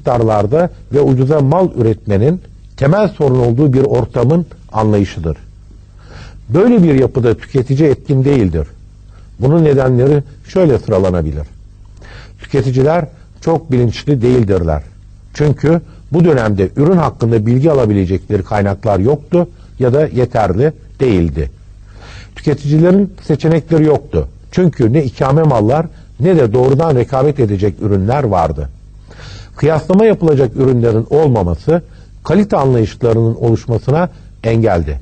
miktarlarda ve ucuza mal üretmenin temel sorun olduğu bir ortamın anlayışıdır. Böyle bir yapıda tüketici etkin değildir. Bunun nedenleri şöyle sıralanabilir. Tüketiciler çok bilinçli değildirler. Çünkü bu dönemde ürün hakkında bilgi alabilecekleri kaynaklar yoktu ya da yeterli değildi. Tüketicilerin seçenekleri yoktu. Çünkü ne ikame mallar ne de doğrudan rekabet edecek ürünler vardı. Kıyaslama yapılacak ürünlerin olmaması kalite anlayışlarının oluşmasına engeldi.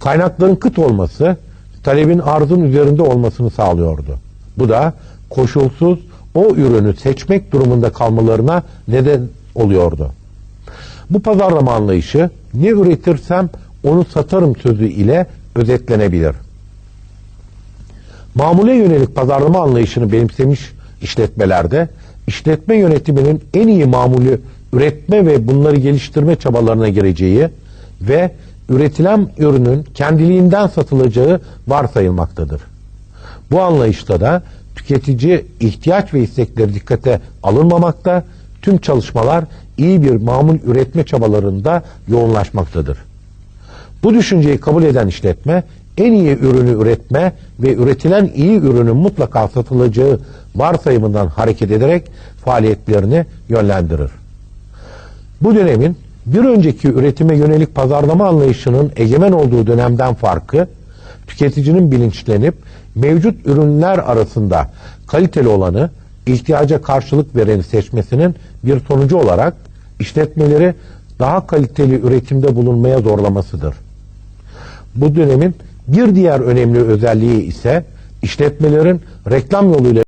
Kaynakların kıt olması talebin arzın üzerinde olmasını sağlıyordu. Bu da koşulsuz o ürünü seçmek durumunda kalmalarına neden oluyordu. Bu pazarlama anlayışı ne üretirsem onu satarım sözü ile özetlenebilir. Mamule yönelik pazarlama anlayışını benimsemiş işletmelerde işletme yönetiminin en iyi mamulü üretme ve bunları geliştirme çabalarına gireceği ve üretilen ürünün kendiliğinden satılacağı varsayılmaktadır. Bu anlayışta da tüketici ihtiyaç ve istekleri dikkate alınmamakta, tüm çalışmalar iyi bir mamul üretme çabalarında yoğunlaşmaktadır. Bu düşünceyi kabul eden işletme en iyi ürünü üretme ve üretilen iyi ürünün mutlaka satılacağı varsayımından hareket ederek faaliyetlerini yönlendirir. Bu dönemin bir önceki üretime yönelik pazarlama anlayışının egemen olduğu dönemden farkı, tüketicinin bilinçlenip mevcut ürünler arasında kaliteli olanı, ihtiyaca karşılık vereni seçmesinin bir sonucu olarak işletmeleri daha kaliteli üretimde bulunmaya zorlamasıdır. Bu dönemin bir diğer önemli özelliği ise işletmelerin reklam yoluyla